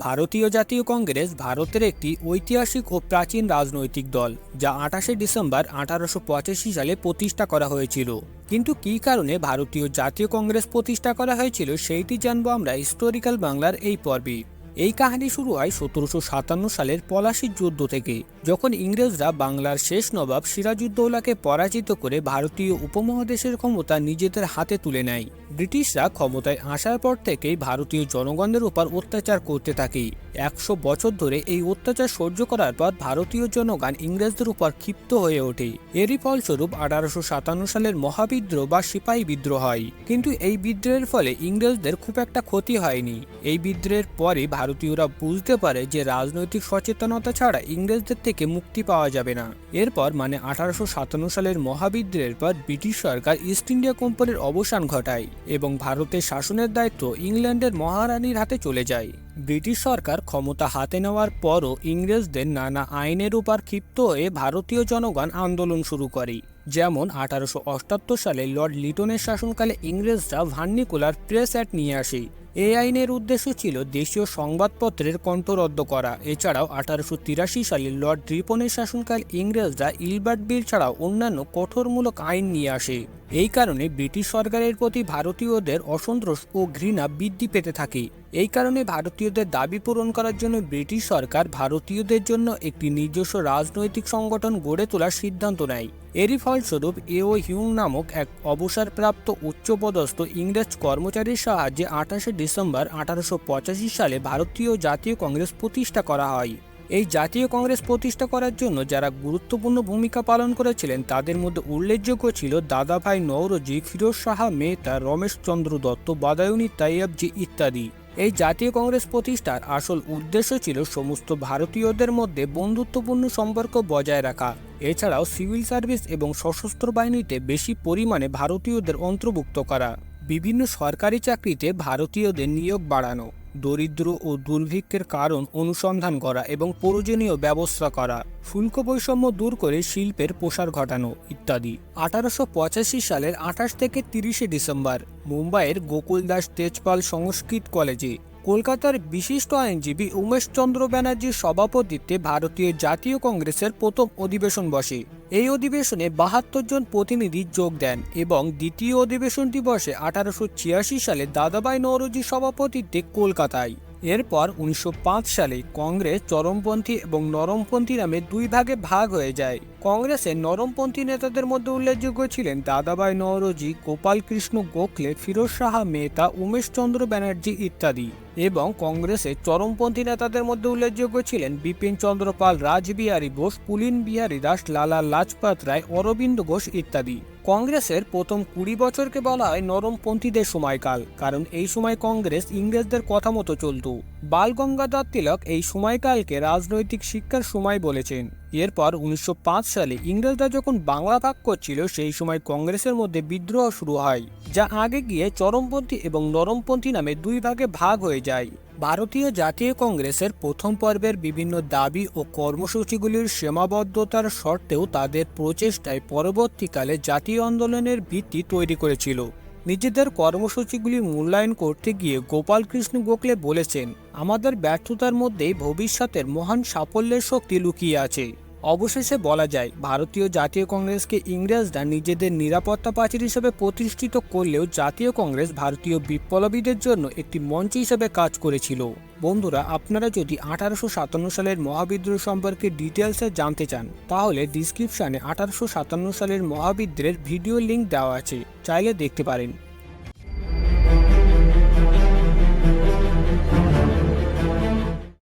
ভারতীয় জাতীয় কংগ্রেস ভারতের একটি ঐতিহাসিক ও প্রাচীন রাজনৈতিক দল, যা আঠাশে ডিসেম্বর আঠারোশো পঁচাশি সালে প্রতিষ্ঠা করা হয়েছিল। কিন্তু কি কারণে ভারতীয় জাতীয় কংগ্রেস প্রতিষ্ঠা করা হয়েছিল, সেইটি জানব আমরা হিস্টোরিক্যাল বাংলার এই পর্বে। এই কাহিনী শুরু হয় সতেরোশো সাতান্ন সালের পলাশির যুদ্ধ থেকে, যখন ইংরেজরা বাংলার শেষ নবাব সিরাজউদ্দৌলাকে পরাজিত করে ভারতীয় উপমহাদেশের ক্ষমতা নিজেদের হাতে তুলে নেয়। ব্রিটিশরা ক্ষমতায় আসার পর থেকেই ভারতীয় জনগণের উপর অত্যাচার করতে থাকে। একশো বছর ধরে এই অত্যাচার সহ্য করার পর ভারতীয় জনগণ ইংরেজদের উপর ক্ষিপ্ত হয়ে ওঠে। এরই ফলস্বরূপ আঠারোশো সাতান্ন সালের মহাবিদ্রোহ বা সিপাহী বিদ্রোহ হয়। কিন্তু এই বিদ্রোহের ফলে ইংরেজদের খুব একটা ক্ষতি হয়নি। এই বিদ্রোহের পরে ভারতীয়রা বুঝতে পারে যে রাজনৈতিক সচেতনতা ছাড়া ইংরেজদের থেকে মুক্তি পাওয়া যাবে না। এরপর মানে আঠারোশো সাতান্ন সালের মহাবিদ্রোহের পর ব্রিটিশ সরকার ইস্ট ইন্ডিয়া কোম্পানির অবসান ঘটায় এবং ভারতের শাসনের দায়িত্ব ইংল্যান্ডের মহারানীর হাতে চলে যায়। ব্রিটিশ সরকার ক্ষমতা হাতে নেওয়ার পরও ইংরেজদের নানা আইনের উপর ক্ষিপ্ত হয়ে ভারতীয় জনগণ আন্দোলন শুরু করে। যেমন আঠারোশো সালে লর্ড লিটনের শাসনকালে ইংরেজরা ভার্নিকুলার প্রেস অ্যাক্ট নিয়ে আসে। এই আইনের উদ্দেশ্য ছিল দেশীয় সংবাদপত্রের কণ্ঠরদ্ধ করা। এছাড়াও আঠারোশো তিরাশি সালে লর্ড রিপনের শাসনকাল ইংরেজরা ইলবার্ট বিল ছাড়াও অন্যান্য কঠোরমূলক আইন নিয়ে আসে। এই কারণে ব্রিটিশ সরকারের প্রতি ভারতীয়দের অসন্তোষ ও ঘৃণা বৃদ্ধি পেতে থাকে। এই কারণে ভারতীয়দের দাবি পূরণ করার জন্য ব্রিটিশ সরকার ভারতীয়দের জন্য একটি নিজস্ব রাজনৈতিক সংগঠন গড়ে তোলার সিদ্ধান্ত নেয়। এরই ফলস্বরূপ এও হিউম নামক এক অবসরপ্রাপ্ত উচ্চপদস্থ ইংরেজ কর্মচারীর সাহায্যে আঠাশে ডিসেম্বর আঠারোশো পঁচাশি সালে ভারতীয় জাতীয় কংগ্রেস প্রতিষ্ঠা করা হয়। এই জাতীয় কংগ্রেস প্রতিষ্ঠা করার জন্য যারা গুরুত্বপূর্ণ ভূমিকা পালন করেছিলেন, তাদের মধ্যে উল্লেখযোগ্য ছিল দাদাভাই নওরোজি, ফিরোজ শাহ মেহতা, রমেশ চন্দ্র দত্ত, বাদায়ুনি তাইয়াবজি ইত্যাদি। এই জাতীয় কংগ্রেস প্রতিষ্ঠার আসল উদ্দেশ্য ছিল সমস্ত ভারতীয়দের মধ্যে বন্ধুত্বপূর্ণ সম্পর্ক বজায় রাখা। এছাড়াও সিভিল সার্ভিস এবং সশস্ত্র বাহিনীতে বেশি পরিমাণে ভারতীয়দের অন্তর্ভুক্ত করা। বিভিন্ন সরকারি চাকরিতে ভারতীয়দের নিয়োগ বাড়ানো, দরিদ্র ও দুর্ভিক্ষের কারণ অনুসন্ধান করা এবং প্রয়োজনীয় ব্যবস্থা করা, শুল্ক বৈষম্য দূর করে শিল্পের প্রসার ঘটানো ইত্যাদি। আঠারোশো পঁচাশি সালের আঠাশ থেকে তিরিশে ডিসেম্বর মুম্বাইয়ের গোকুল দাস তেজপাল সংস্কৃত কলেজে কলকাতার বিশিষ্ট আইনজীবী উমেশচন্দ্র ব্যানার্জির সভাপতিত্বে ভারতীয় জাতীয় কংগ্রেসের প্রথম অধিবেশন বসে। এই অধিবেশনে বাহাত্তর জন প্রতিনিধি যোগ দেন এবং দ্বিতীয় অধিবেশনটি বসে আঠারোশো ছিয়াশি সালে দাদাবাই নওরোজির সভাপতিত্বে কলকাতায়। এরপর উনিশশো পাঁচ সালে কংগ্রেস চরমপন্থী এবং নরমপন্থী নামে দুই ভাগে ভাগ হয়ে যায়। কংগ্রেসের নরমপন্থী নেতাদের মধ্যে উল্লেখযোগ্য ছিলেন দাদাবাই নওরোজি গোপাল কৃষ্ণ গোখলে, ফিরোজ শাহ মেহতা উমেশচন্দ্র ব্যানার্জি ইত্যাদি। এবং কংগ্রেসে চরমপন্থী নেতাদের মধ্যে উল্লেখযোগ্য ছিলেন বিপিন চন্দ্রপাল, রাজবিহারী ঘোষ পুলিন বিহারী দাস, লালা লাজপাত রায়, অরবিন্দ ঘোষ ইত্যাদি। কংগ্রেসের প্রথম কুড়ি বছরকে বলা হয় নরমপন্থীদের সময়কাল, কারণ এই সময় কংগ্রেস ইংরেজদের কথা মতো চলত। বাল গঙ্গাধর তিলক এই সময়কালকে রাজনৈতিক শিক্ষার সময় বলেছেন। এরপর উনিশশো পাঁচ সালে ইংরেজরা যখন বাংলা ভাগ করছিল, সেই সময় কংগ্রেসের মধ্যে বিদ্রোহ শুরু হয়, যা আগে গিয়ে চরমপন্থী এবং নরমপন্থী নামে দুই ভাগে ভাগ হয়ে যায়। ভারতীয় জাতীয় কংগ্রেসের প্রথম পর্বের বিভিন্ন দাবি ও কর্মসূচিগুলির সীমাবদ্ধতার সত্ত্বেও তাদের প্রচেষ্টায় পরবর্তীকালে জাতীয় আন্দোলনের ভিত্তি তৈরি করেছিল। নিজেদের কর্মসূচিগুলি মূল্যায়ন করতে গিয়ে গোপালকৃষ্ণ গোখলে বলেছেন, আমাদের ব্যর্থতার মধ্যেই ভবিষ্যতের মহান সাফল্যের শক্তি লুকিয়ে আছে। অবশেষে বলা যায়, ভারতীয় জাতীয় কংগ্রেসকে ইংরেজরা নিজেদের নিরাপত্তা প্রাচীর হিসেবে প্রতিষ্ঠিত করলেও জাতীয় কংগ্রেস ভারতীয় বিপ্লবীদের জন্য একটি মঞ্চ হিসেবে কাজ করেছিল। বন্ধুরা, আপনারা যদি আঠারোশো সাতান্ন সালের মহাবিদ্রোহ সম্পর্কে ডিটেলসে জানতে চান, তাহলে ডিসক্রিপশানে আঠারোশো সাতান্ন সালের মহাবিদ্রোহের ভিডিও লিঙ্ক দেওয়া আছে। চাইলে দেখতে পারেন।